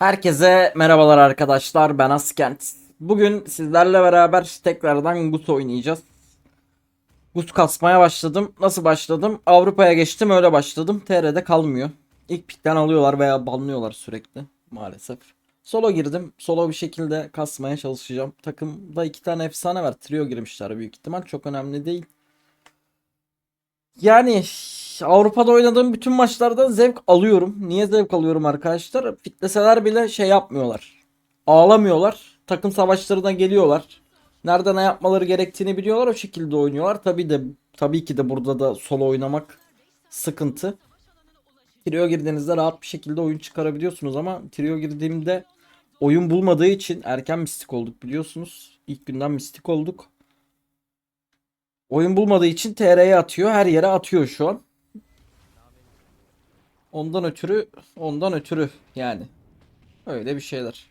Herkese merhabalar arkadaşlar ben Askent. Bugün sizlerle beraber tekrardan GUS oynayacağız. GUS kasmaya başladım. Nasıl başladım? Avrupa'ya geçtim öyle başladım. TR'de kalmıyor. İlk pikten alıyorlar veya banlıyorlar sürekli maalesef. Solo girdim. Solo bir şekilde kasmaya çalışacağım. Takımda iki tane efsane var. Trio girmişler büyük ihtimal. Çok önemli değil. Yani Avrupa'da oynadığım bütün maçlardan zevk alıyorum. Niye zevk alıyorum arkadaşlar? Fitleseler bile şey yapmıyorlar. Ağlamıyorlar. Takım savaşlarına geliyorlar. Nerede ne yapmaları gerektiğini biliyorlar. O şekilde oynuyorlar. Tabii de tabii ki de burada da solo oynamak sıkıntı. Trio girdiğinizde rahat bir şekilde oyun çıkarabiliyorsunuz ama trio girdiğimde oyun bulmadığı için erken mistik olduk biliyorsunuz. İlk günden mistik olduk. Oyun bulmadığı için TR'ye atıyor. Her yere atıyor şu an. Ondan ötürü ondan ötürü yani. Öyle bir şeyler.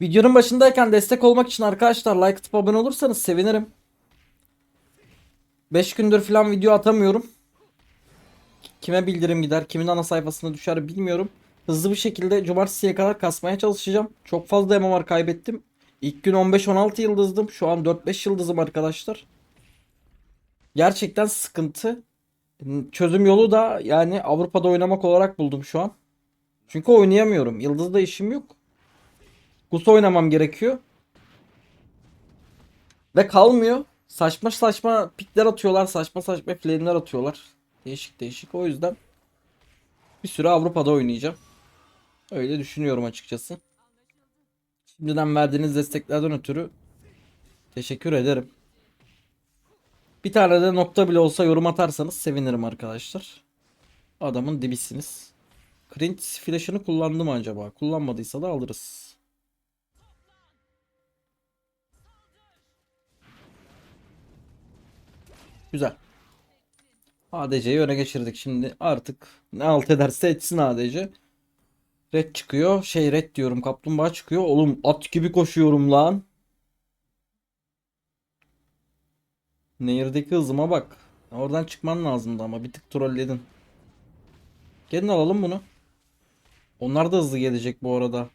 Videonun başındayken destek olmak için arkadaşlar like atıp abone olursanız sevinirim. 5 gündür falan video atamıyorum. Kime bildirim gider, kimin ana sayfasına düşer bilmiyorum. Hızlı bir şekilde cumartesiye kadar kasmaya çalışacağım. Çok fazla MMR kaybettim. İlk gün 15-16 yıldızdım. Şu an 4-5 yıldızım arkadaşlar. Gerçekten sıkıntı. Çözüm yolu da yani Avrupa'da oynamak olarak buldum şu an. Çünkü oynayamıyorum. Yıldızda işim yok. Gus oynamam gerekiyor. Ve kalmıyor. Saçma saçma pikler atıyorlar. Saçma saçma flame'ler atıyorlar. Değişik değişik. O yüzden bir süre Avrupa'da oynayacağım. Öyle düşünüyorum açıkçası. Şimdiden verdiğiniz desteklerden ötürü teşekkür ederim. Bir tane de nokta bile olsa yorum atarsanız sevinirim arkadaşlar. Adamın dibisiniz. Clint flash'ını kullandı mı acaba? Kullanmadıysa da alırız. Güzel. ADC'yi öne geçirdik. Şimdi artık ne alt ederse etsin ADC. Red çıkıyor. Şey red diyorum. Kaplumbağa çıkıyor. Oğlum at gibi koşuyorum lan. Nehirdeki hızıma bak. Oradan çıkman lazımdı ama bir tık trolledin. Gelin alalım bunu. Onlar da hızlı gelecek bu arada.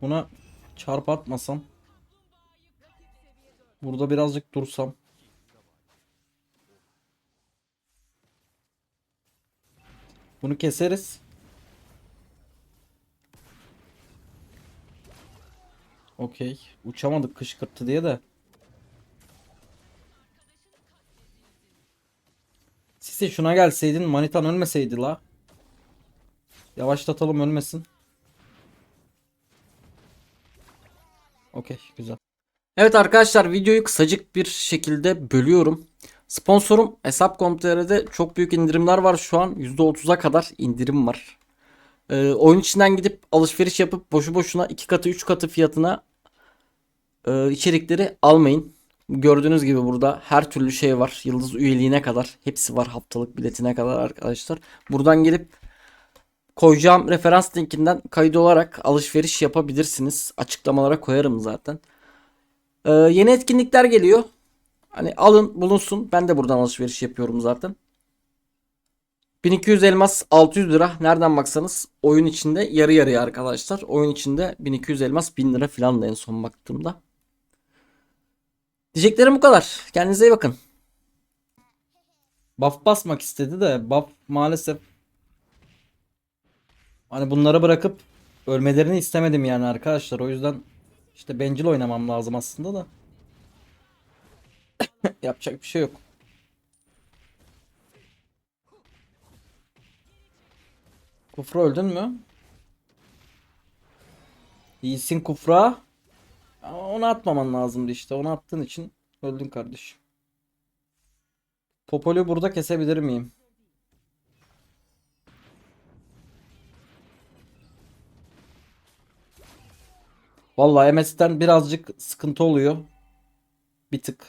Buna çarp atmasam. Burada birazcık dursam. Bunu keseriz. Okey. Uçamadık kışkırttı diye de. Sisi şuna gelseydin manitan ölmeseydi la. Yavaşlatalım ölmesin. Okey güzel. Evet arkadaşlar videoyu kısacık bir şekilde bölüyorum. Sponsorum Hesap.com.tr'de çok büyük indirimler var şu an. %30'a kadar indirim var. Ee, oyun içinden gidip alışveriş yapıp boşu boşuna 2 katı 3 katı fiyatına e, içerikleri almayın. Gördüğünüz gibi burada her türlü şey var. Yıldız üyeliğine kadar hepsi var haftalık biletine kadar arkadaşlar. Buradan gelip koyacağım referans linkinden kayıt olarak alışveriş yapabilirsiniz. Açıklamalara koyarım zaten. Ee, yeni etkinlikler geliyor. Hani alın bulunsun. Ben de buradan alışveriş yapıyorum zaten. 1200 elmas 600 lira. Nereden baksanız oyun içinde yarı yarıya arkadaşlar. Oyun içinde 1200 elmas 1000 lira falan da en son baktığımda. Diyeceklerim bu kadar. Kendinize iyi bakın. Buff basmak istedi de buff maalesef hani bunları bırakıp ölmelerini istemedim yani arkadaşlar. O yüzden işte bencil oynamam lazım aslında da. Yapacak bir şey yok. Kufra öldün mü? İyisin Kufra. Ama onu atmaman lazımdı işte. Onu attığın için öldün kardeşim. Popolü burada kesebilir miyim? Vallahi MS'ten birazcık sıkıntı oluyor. Bir tık.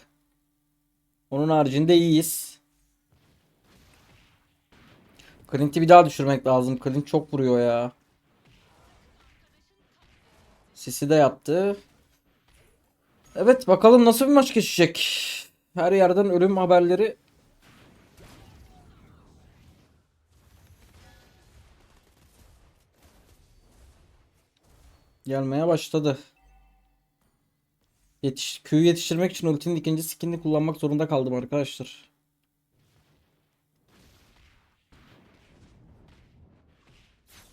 Onun haricinde iyiyiz. Clint'i bir daha düşürmek lazım. Clint çok vuruyor ya. Sisi de yattı. Evet bakalım nasıl bir maç geçecek. Her yerden ölüm haberleri. Gelmeye başladı. Yetiş Q'yu yetiştirmek için ultinin ikinci skinini kullanmak zorunda kaldım arkadaşlar.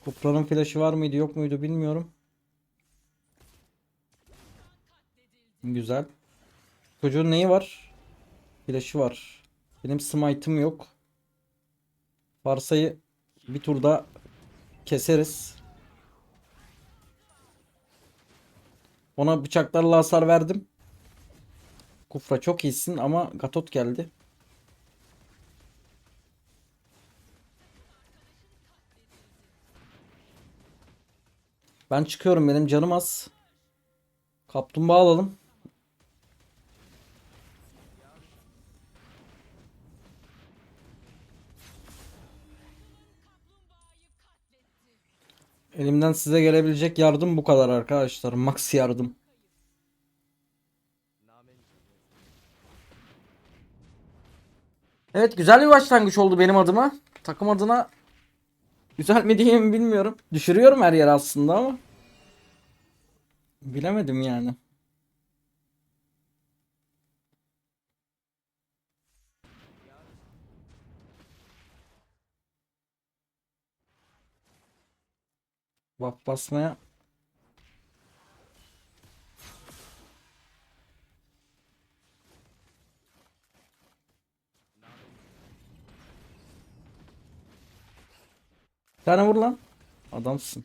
Kupra'nın flash'ı var mıydı yok muydu bilmiyorum. Güzel. Çocuğun neyi var? Flash'ı var. Benim smite'ım yok. Farsayı bir turda keseriz. Ona bıçaklarla hasar verdim. Kufra çok iyisin ama Gatot geldi. Ben çıkıyorum benim canım az. Kaplumbağa alalım. Elimden size gelebilecek yardım bu kadar arkadaşlar. Max yardım. Evet güzel bir başlangıç oldu benim adıma. Takım adına güzel mi diyeyim bilmiyorum. Düşürüyorum her yer aslında ama. Bilemedim yani. Buff basmaya Bir tane vur lan. Adamsın.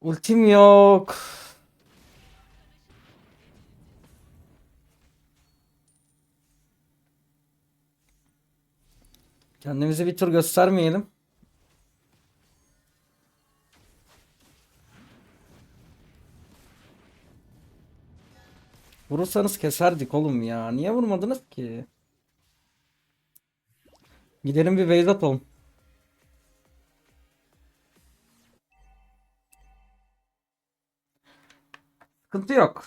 Ultim yok. Kendimizi bir tur göstermeyelim. Vurursanız keserdik oğlum ya. Niye vurmadınız ki? Gidelim bir base atalım. Sıkıntı yok.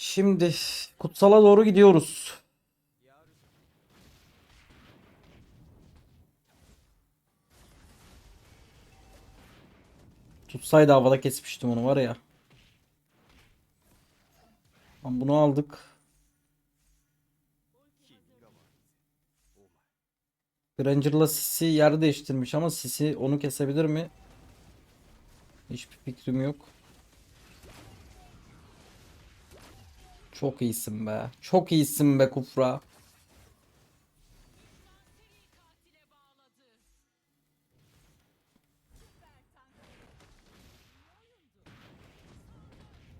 Şimdi kutsala doğru gidiyoruz. Tutsaydı havada kesmiştim onu var ya. Tamam, bunu aldık. Granger'la Sisi yer değiştirmiş ama Sisi onu kesebilir mi? Hiçbir fikrim yok. Çok iyisin be. Çok iyisin be Kufra.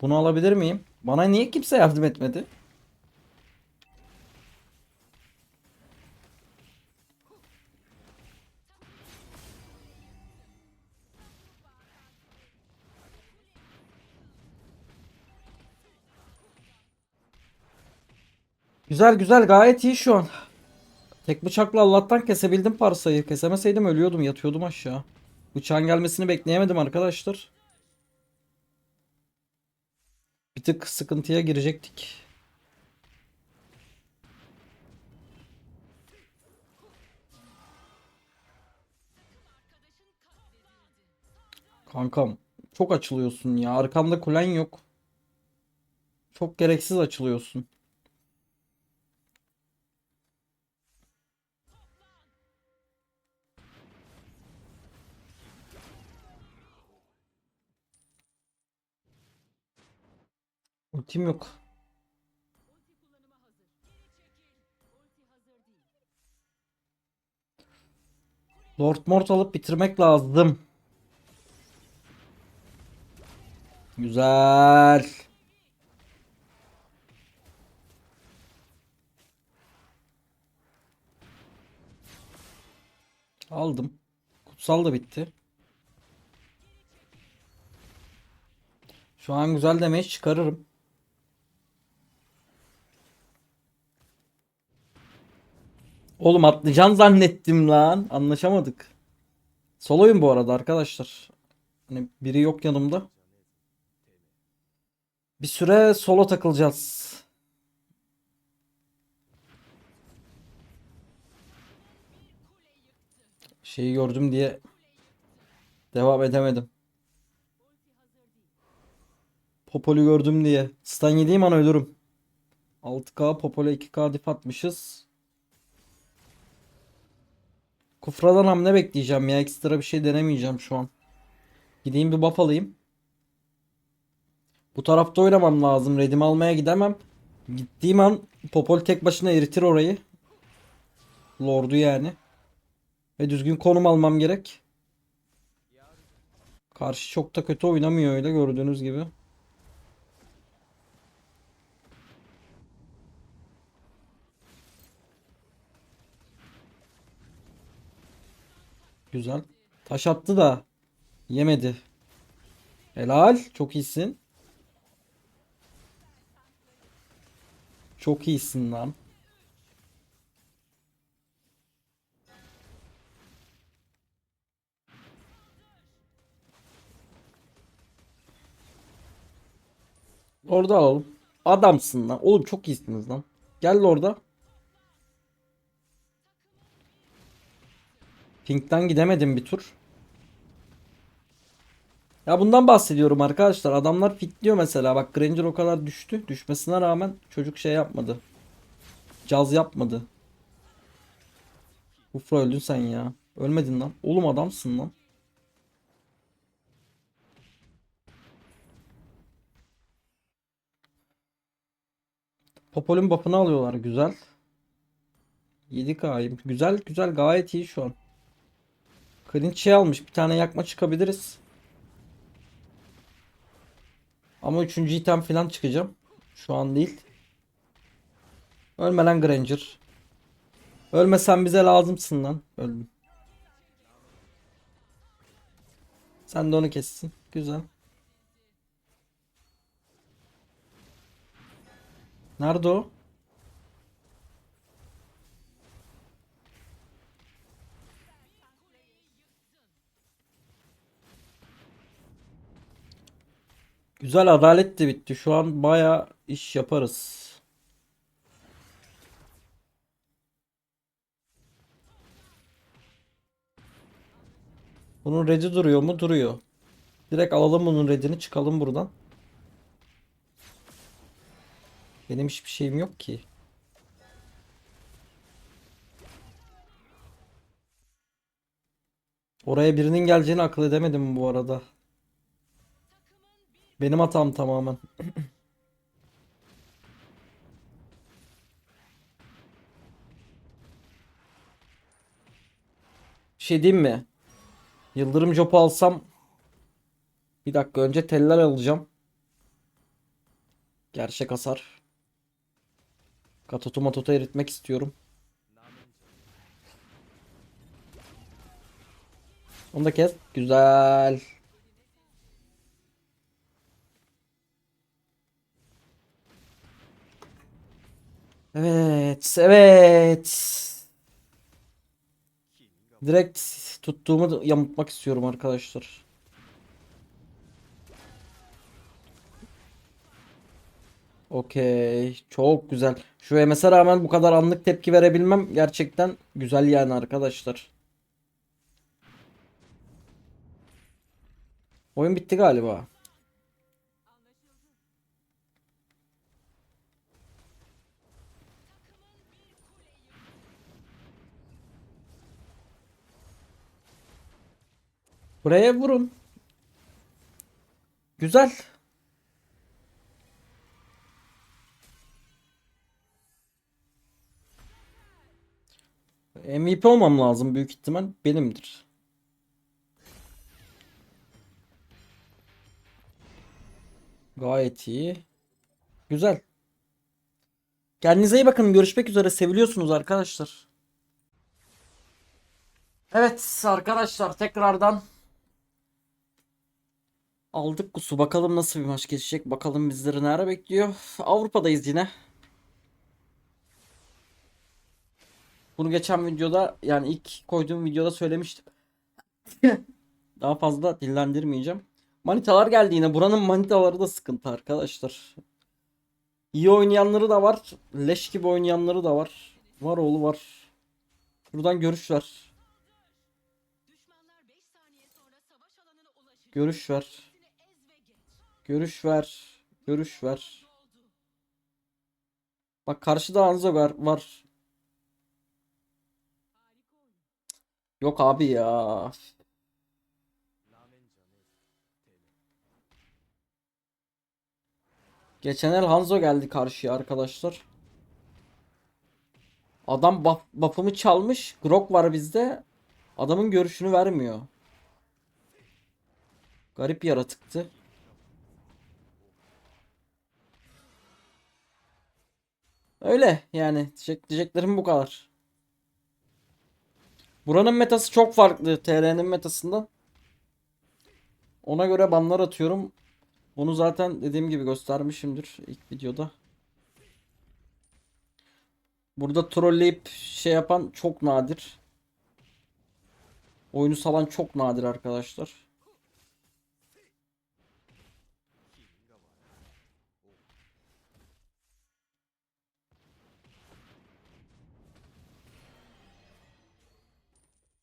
Bunu alabilir miyim? Bana niye kimse yardım etmedi? Güzel güzel gayet iyi şu an. Tek bıçakla Allah'tan kesebildim parsayı. Kesemeseydim ölüyordum yatıyordum aşağı. Bıçağın gelmesini bekleyemedim arkadaşlar. Bir tık sıkıntıya girecektik. Kankam çok açılıyorsun ya. Arkamda kulen yok. Çok gereksiz açılıyorsun. Ultim yok. Lord Mort alıp bitirmek lazım. Güzel. Aldım. Kutsal da bitti. Şu an güzel damage çıkarırım. Oğlum atlayacaksın zannettim lan. Anlaşamadık. Sol oyun bu arada arkadaşlar. Hani biri yok yanımda. Bir süre solo takılacağız. Şeyi gördüm diye devam edemedim. Popol'ü gördüm diye. Stun yediğim an ölürüm. 6K Popol'e 2K dif atmışız. Kufradan hamle bekleyeceğim ya. Ekstra bir şey denemeyeceğim şu an. Gideyim bir buff alayım. Bu tarafta oynamam lazım. Redimi almaya gidemem. Gittiğim an Popol tek başına eritir orayı. Lord'u yani. Ve düzgün konum almam gerek. Karşı çok da kötü oynamıyor öyle gördüğünüz gibi. Güzel. Taş attı da yemedi. Helal. Çok iyisin. Çok iyisin lan. Orada alalım. Adamsın lan. Oğlum çok iyisiniz lan. Gel orada. Pink'ten gidemedim bir tur. Ya bundan bahsediyorum arkadaşlar. Adamlar fitliyor mesela. Bak Granger o kadar düştü. Düşmesine rağmen çocuk şey yapmadı. Caz yapmadı. Ufra öldün sen ya. Ölmedin lan. Oğlum adamsın lan. Popol'ün buff'ını alıyorlar. Güzel. 7K'yım. Güzel güzel gayet iyi şu an. Clint şey almış. Bir tane yakma çıkabiliriz. Ama üçüncü item falan çıkacağım. Şu an değil. Ölme lan Granger. Ölmesen bize lazımsın lan. Öldüm. Sen de onu kessin. Güzel. Nerede o? Güzel adalet de bitti. Şu an baya iş yaparız. Bunun red'i duruyor mu? Duruyor. Direkt alalım bunun red'ini çıkalım buradan. Benim hiçbir şeyim yok ki. Oraya birinin geleceğini akıl edemedim bu arada. Benim hatam tamamen. Şey diyeyim mi? Yıldırım Jop'u alsam bir dakika önce teller alacağım. Gerçek hasar. Katotu matotu eritmek istiyorum. Onu da kes. Güzel. Evet, evet. Direkt tuttuğumu yamutmak istiyorum arkadaşlar. Okey, çok güzel. Şu MS'e rağmen bu kadar anlık tepki verebilmem gerçekten güzel yani arkadaşlar. Oyun bitti galiba. Buraya vurun. Güzel. MVP olmam lazım büyük ihtimal benimdir. Gayet iyi. Güzel. Kendinize iyi bakın. Görüşmek üzere. Seviliyorsunuz arkadaşlar. Evet arkadaşlar tekrardan aldık kusu. Bakalım nasıl bir maç geçecek. Bakalım bizleri nerede bekliyor. Avrupa'dayız yine. Bunu geçen videoda yani ilk koyduğum videoda söylemiştim. Daha fazla dillendirmeyeceğim. Manitalar geldi yine. Buranın manitaları da sıkıntı arkadaşlar. İyi oynayanları da var. Leş gibi oynayanları da var. Var oğlu var. Buradan görüş ver. Düşmanlar 5 saniye sonra savaş alanına ulaşacak. Görüş ver. Görüş ver. Görüş ver. Bak karşıda Hanzo var. var. Yok abi ya. Geçen el Hanzo geldi karşıya arkadaşlar. Adam buff, buff'ımı çalmış. Grok var bizde. Adamın görüşünü vermiyor. Garip yaratıktı. Öyle yani diyecek, diyeceklerim bu kadar. Buranın metası çok farklı TR'nin metasından. Ona göre banlar atıyorum. Onu zaten dediğim gibi göstermişimdir ilk videoda. Burada trolleyip şey yapan çok nadir. Oyunu salan çok nadir arkadaşlar.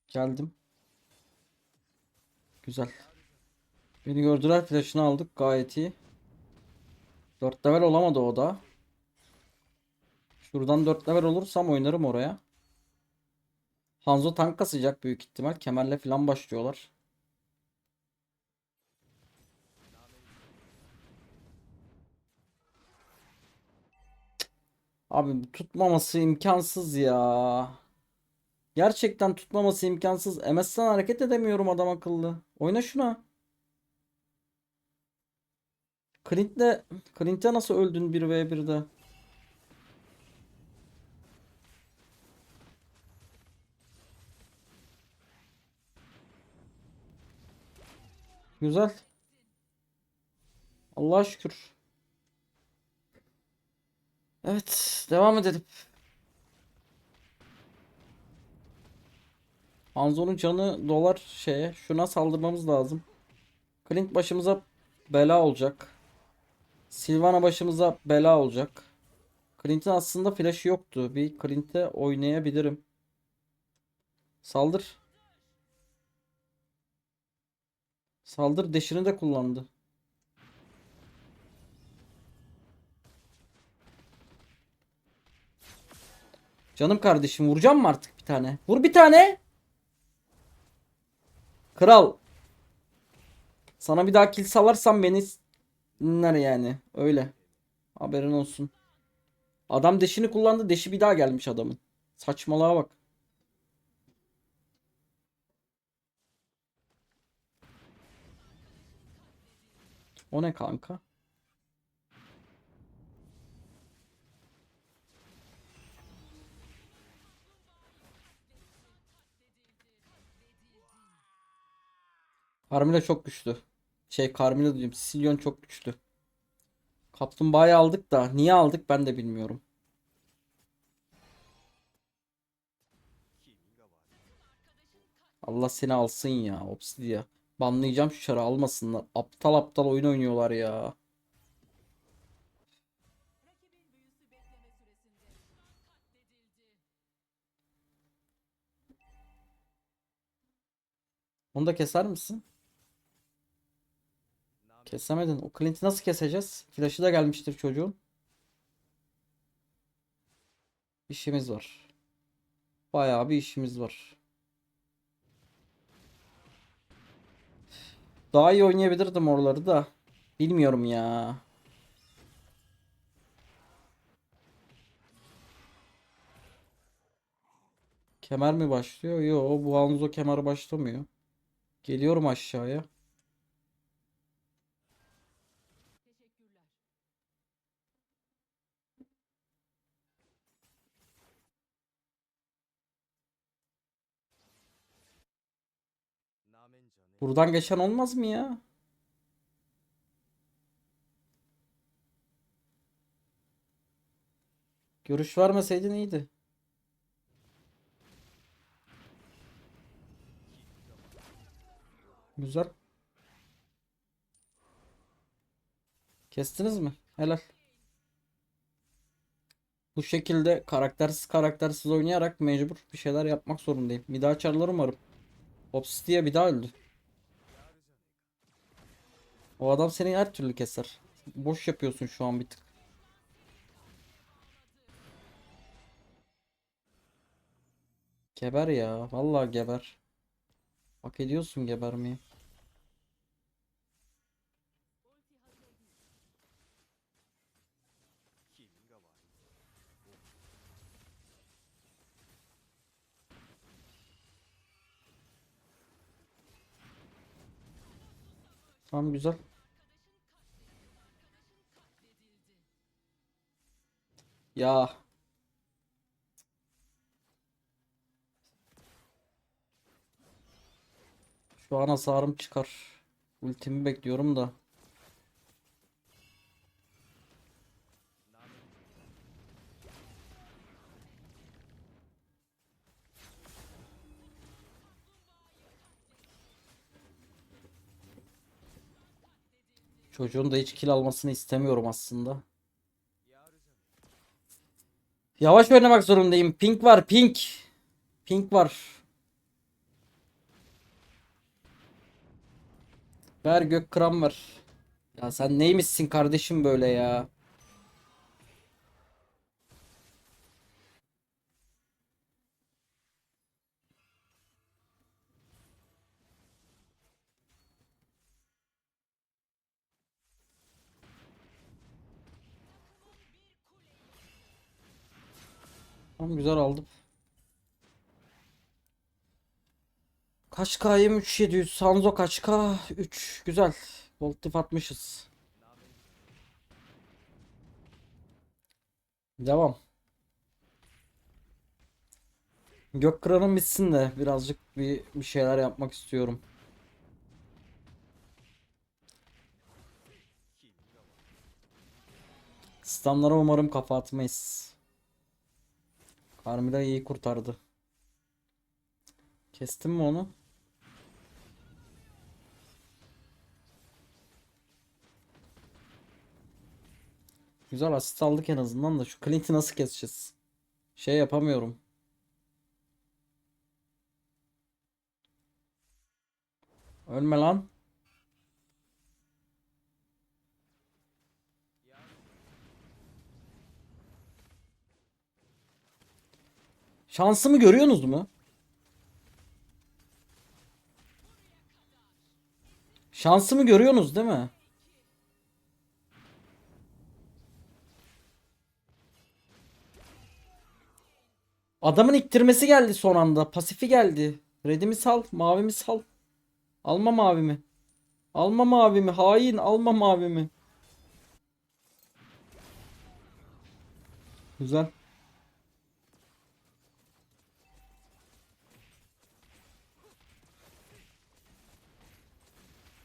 Geldim. Güzel. Beni gördüler flash'ını aldık gayet iyi. 4 level olamadı o da. Şuradan 4 level olursam oynarım oraya. Hanzo tank kasacak büyük ihtimal. Kemerle falan başlıyorlar. Abi tutmaması imkansız ya. Gerçekten tutmaması imkansız. MS'den hareket edemiyorum adam akıllı. Oyna şuna. Clint'le Clint'e nasıl öldün 1v1'de? Güzel. Allah'a şükür. Evet, devam edelim. Hanzo'nun canı dolar şeye. Şuna saldırmamız lazım. Clint başımıza bela olacak. Sylvana başımıza bela olacak. Clint'in aslında flash'ı yoktu. Bir Clint'e oynayabilirim. Saldır. Saldır deşini de kullandı. Canım kardeşim vuracağım mı artık bir tane? Vur bir tane. Kral. Sana bir daha kill salarsam beni dinler yani. Öyle. Haberin olsun. Adam deşini kullandı. Deşi bir daha gelmiş adamın. Saçmalığa bak. O ne kanka? Carmilla çok güçlü. Şey Carmilla diyorum. Sicilyon çok güçlü. Kaplumbağayı aldık da niye aldık ben de bilmiyorum. Allah seni alsın ya Obsidia. Banlayacağım şu çarı almasınlar. Aptal aptal oyun oynuyorlar ya. Onu da keser misin? Kesemedin. O Clint'i nasıl keseceğiz? Flash'ı da gelmiştir çocuğun. İşimiz var. Bayağı bir işimiz var. Daha iyi oynayabilirdim oraları da. Bilmiyorum ya. Kemer mi başlıyor? Yo, bu Hanzo kemer başlamıyor. Geliyorum aşağıya. Buradan geçen olmaz mı ya? Görüş vermeseydin iyiydi. Güzel. Kestiniz mi? Helal. Bu şekilde karaktersiz karaktersiz oynayarak mecbur bir şeyler yapmak zorundayım. Bir daha çarlar umarım. Obsidiye bir daha öldü. O adam seni her türlü keser. Boş yapıyorsun şu an bir tık. Geber ya. Vallahi geber. Hak ediyorsun gebermeyi. Tamam güzel. Ya. Şu an hasarım çıkar. Ultimi bekliyorum da. Çocuğun da hiç kill almasını istemiyorum aslında. Yavaş oynamak zorundayım. Pink var, pink. Pink var. Ver gök kıran ver. Ya sen neymişsin kardeşim böyle ya? Tamam güzel aldım. Kaç K'yım 3700. Sanzo kaç K? 3. Güzel. Voltif atmışız. Devam. Gök kıranım bitsin de birazcık bir, bir şeyler yapmak istiyorum. Stunlara umarım kafa atmayız. Carmilla iyi kurtardı. Kestim mi onu? Güzel asist aldık en azından da şu Clint'i nasıl keseceğiz? Şey yapamıyorum. Ölme lan. Şansımı görüyorsunuz mu? Şansımı görüyorsunuz değil mi? Adamın iktirmesi geldi son anda. Pasifi geldi. Redimi sal. Mavimi sal. Alma mavimi. Alma mavimi. Hain. Alma mavimi. Güzel.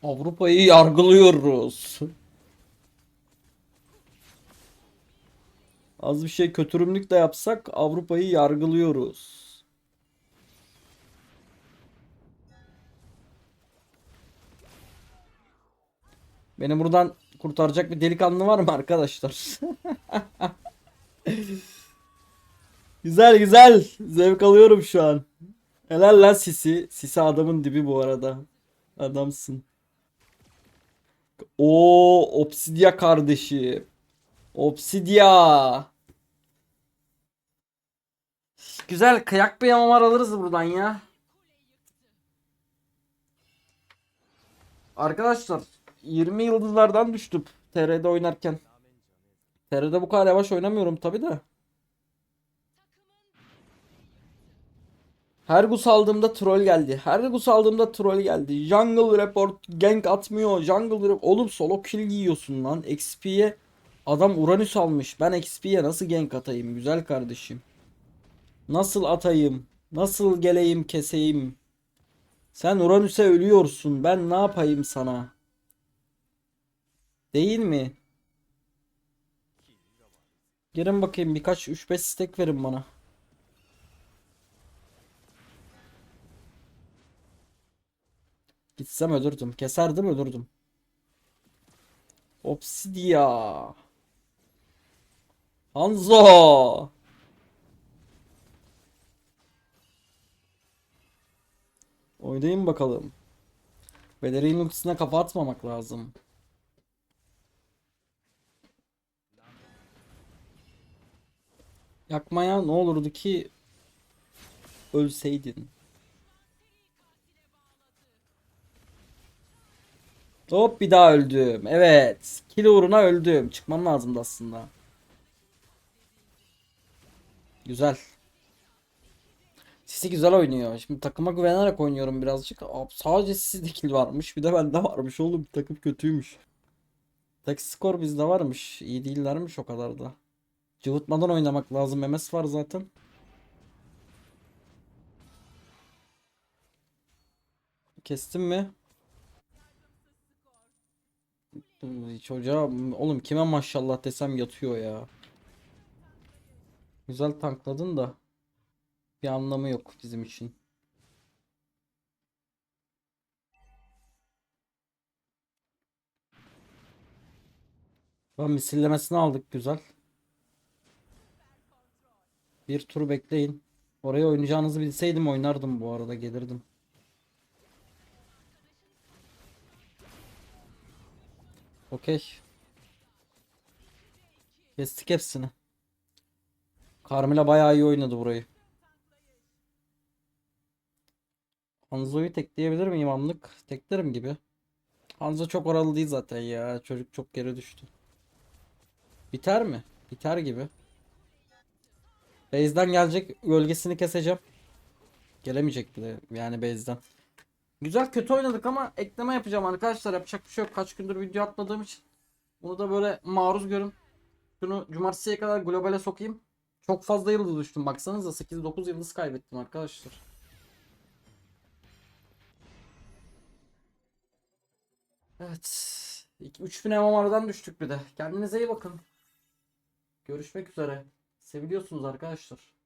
Avrupa'yı yargılıyoruz. Az bir şey kötürümlük de yapsak Avrupa'yı yargılıyoruz. Beni buradan kurtaracak bir delikanlı var mı arkadaşlar? Güzel güzel. Zevk alıyorum şu an. Helal lan Sisi. Sisi adamın dibi bu arada. Adamsın. O Obsidia kardeşi. Obsidia. Güzel kıyak bir yamamar alırız buradan ya. Arkadaşlar 20 yıldızlardan düştüm TR'de oynarken. TR'de bu kadar yavaş oynamıyorum tabi de. Her gus aldığımda troll geldi. Her gus aldığımda troll geldi. Jungle report gank atmıyor. Jungle report. Oğlum solo kill yiyorsun lan. XP'ye adam Uranüs almış. Ben XP'ye nasıl gank atayım güzel kardeşim? Nasıl atayım? Nasıl geleyim keseyim? Sen Uranüs'e ölüyorsun. Ben ne yapayım sana? Değil mi? Girin bakayım birkaç 3-5 stack verin bana. Gitsem ölürdüm. Keserdim ölürdüm. Obsidia. Hanzo. Oynayın bakalım. Beleri'nin ultisine kafa atmamak lazım. Yakmaya ne olurdu ki ölseydin. Hop bir daha öldüm. Evet. Kill uğruna öldüm. Çıkmam lazımdı aslında. Güzel. Sisi güzel oynuyor. Şimdi takıma güvenerek oynuyorum birazcık. Abi sadece Sisi'de kill varmış. Bir de bende varmış oğlum. Takım kötüymüş. Tek skor bizde varmış. İyi değillermiş o kadar da. Cıvıtmadan oynamak lazım. MS var zaten. Kestim mi? Çocuğa oğlum kime maşallah desem yatıyor ya. Güzel tankladın da bir anlamı yok bizim için. Lan misillemesini aldık güzel. Bir tur bekleyin. Oraya oynayacağınızı bilseydim oynardım bu arada gelirdim. Okey. Kestik hepsini. Carmela bayağı iyi oynadı burayı. Hanzo'yu tekleyebilir miyim anlık? Teklerim gibi. Hanzo çok oralı değil zaten ya. Çocuk çok geri düştü. Biter mi? Biter gibi. Base'den gelecek gölgesini keseceğim. Gelemeyecek bile yani base'den. Güzel kötü oynadık ama ekleme yapacağım arkadaşlar. Yapacak bir şey yok. Kaç gündür video atmadığım için. Bunu da böyle maruz görün. Şunu cumartesiye kadar globale sokayım. Çok fazla yıldız düştüm. Baksanıza 8-9 yıldız kaybettim arkadaşlar. Evet. 3000 MMR'dan düştük bir de. Kendinize iyi bakın. Görüşmek üzere. Seviliyorsunuz arkadaşlar.